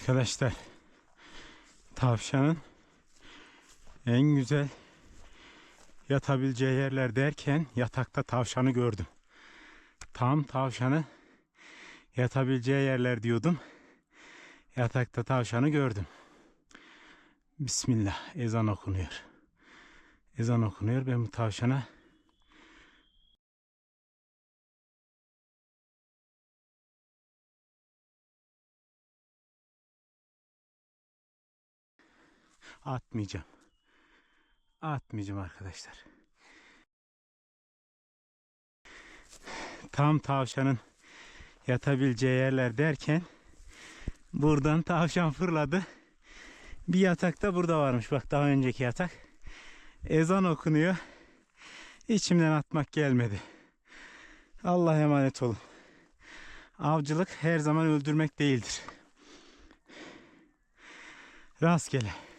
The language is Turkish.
Arkadaşlar tavşanın en güzel yatabileceği yerler derken yatakta tavşanı gördüm. Tam tavşanı yatabileceği yerler diyordum. Yatakta tavşanı gördüm. Bismillah ezan okunuyor. Ezan okunuyor. Ben bu tavşana atmayacağım. Atmayacağım arkadaşlar. Tam tavşanın yatabileceği yerler derken buradan tavşan fırladı. Bir yatak da burada varmış. Bak daha önceki yatak. Ezan okunuyor. İçimden atmak gelmedi. Allah'a emanet olun. Avcılık her zaman öldürmek değildir. Rastgele.